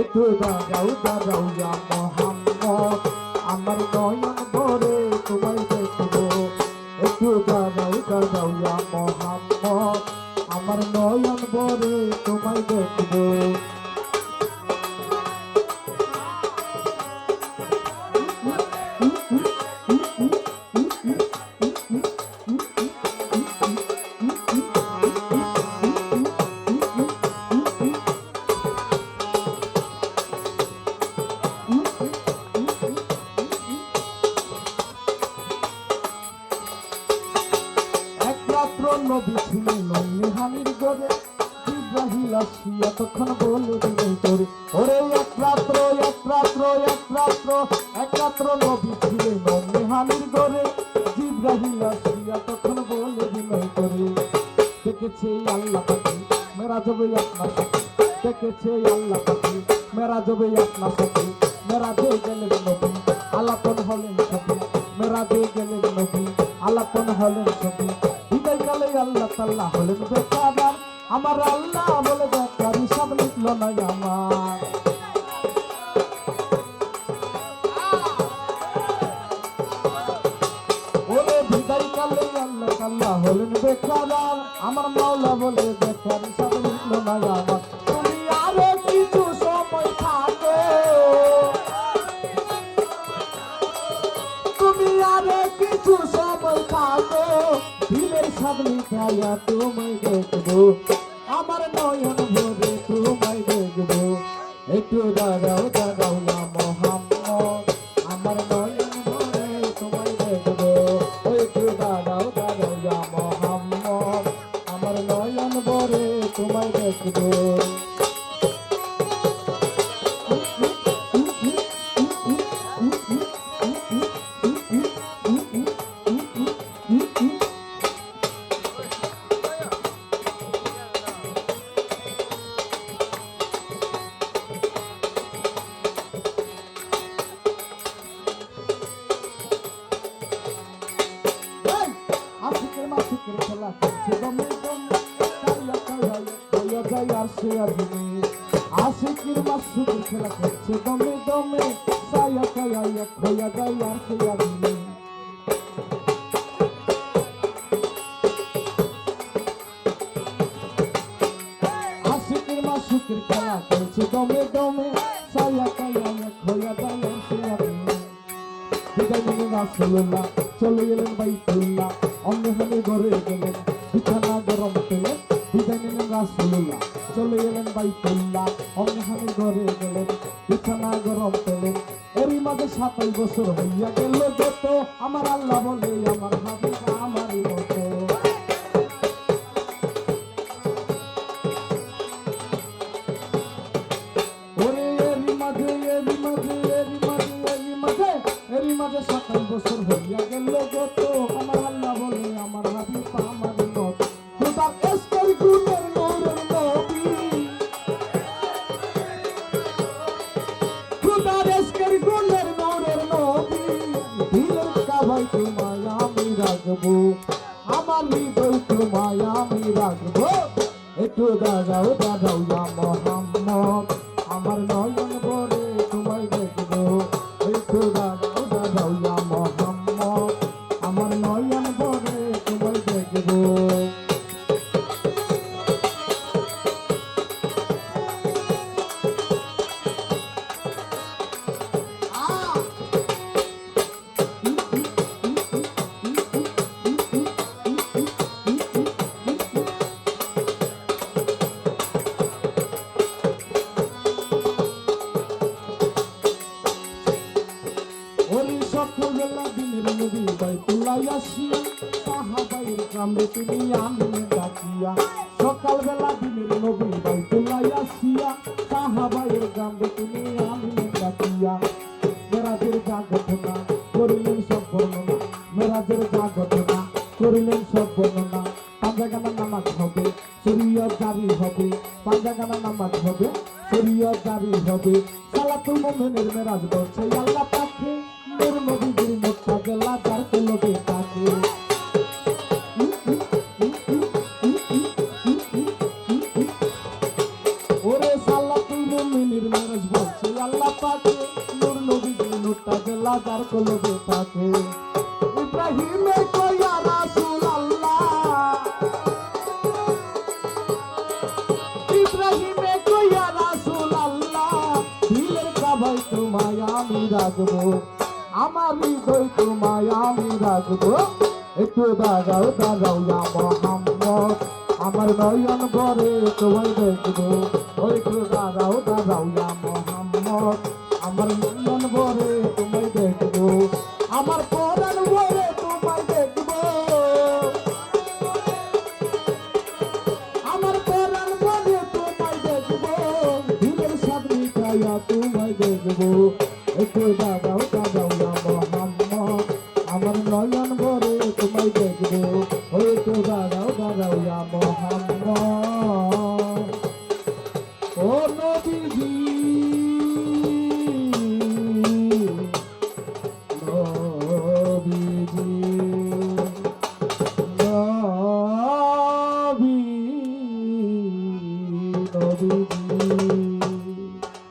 একটু দাঁড়াও দাঁড়াও ইয়া মোহাম্মদ, আমার নয়ন ভরে তোমায় দেখব। একটু দাঁড়াও দাঁড়াও ইয়া মোহাম্মদ, আমার নয়ন ভরে তোমায় দেখব। নদী বলে দিলেন, তোরে, ওরে এক রাত্র এক রাত্র রাত্র নদী ছিলেন নেহানির গড়ে ইব্রাহিম আসিয়া তখন বলে দিলেন, তোরে, দেখেছে আল্লাহ পাখি মেরা যাবে আপনার সাথে দেখেছে আল্লাহ পাখি মেরা যাবে আপনার সাথে মেরা দিয়ে গেলেন নবী, আলাপন হলেন ছবি মেরা দিয়ে গেলেন নবী, আলাপন হলেন ছবি আল্লাহ তাল্লাহ হলেন বেকার আমার আল্লাহ বলে বেকার হিসাব লিখল না আমার। হলেন বেকার আমার মাওলা বলে বেকার হিসাব লিখল না আমার। তুমি আরও কিছু সময় থাকো। তুমি আরে কিছু সামনে খাইয়া তোমায় দেখব। আমার নয়ন ভরে তোমায় দেখব। একটু দাঁড়াও আশিকের মাসিকের খেলা করছে দমে দমে কাইয়া কাইয়া কাইয়া যায় আর সে আর দিনে আশিকের মাসিকের খেলা করছে দমে দমে কাইয়া কাইয়া কাইয়া যায় আর সে দিনে আশিকের মাসিকের খেলা করছে দমে দমে কাইয়া কাইয়া কাইয়া যায় আর সে আর বিদায় নিলেন রাসূলুল্লাহ চলে গেলেন বাইতুল্লাহ অন্যখানে ঘরে গেলেন বিছানা গরম পেলেন বিদায় নিলেন রাসূলুল্লাহ। চলে গেলেন বাইতুল্লাহ। অন্যখানে ঘরে গেলেন, বিছানা গরম পেলেন এরই মাঝে সাতাই বছর হইয়া গেল যত। আমার আল্লাহ বলে, আমার হাবিবা আমারই মতো। রাখব। আমার হৃদয় তোমায় আমি রাখব। একটু দাঁড়াও দাঁড়াও ইয়া মোহাম্মদ। আমার নয়ন বলে তোমায় দেখব। একটু দাঁড়াও দাঁড়াও সাহাবাইয়ের তুমি আনলেন ডাকিয়া সকালবেলা দিনের নবী বাইতুল্লাহ আসিয়া সাহাবাইয়ের কামড়ে তুমি আনলেন ডাকিয়া মেরাজের যা ঘটনা করিলেন সব বর্ণনা মেরাজের যা ঘটনা করিলেন সব বর্ণনা পাঞ্জাগানা নামাজ হবে শরীয়ত জারি হবে পাঞ্জাগানা নামাজ হবে শরীয়ত জারি হবে সালাতুল মুমিনের মেরাজ বলছে আল্লাহ পাখি নূর নবীজির যার কুলবে তাকে। ইব্রাহিমে কইয়া রাসূল আল্লাহ ইব্রাহিমে কইয়া রাসূল আল্লাহ দিলের কাবাই তোমায় আমি রাখব, আমার হৃদয় তোমায় আমি রাখব। একটু দাঁড়াও দাঁড়াও আমার নয়ন তোমায় দেখব। দেখব একটু দাদাও দাদাও না মোহাম্মদ আমার নয়ন ভরে তোমায় দেখব। একটু দাদাও দাদাও না মোহাম্মদ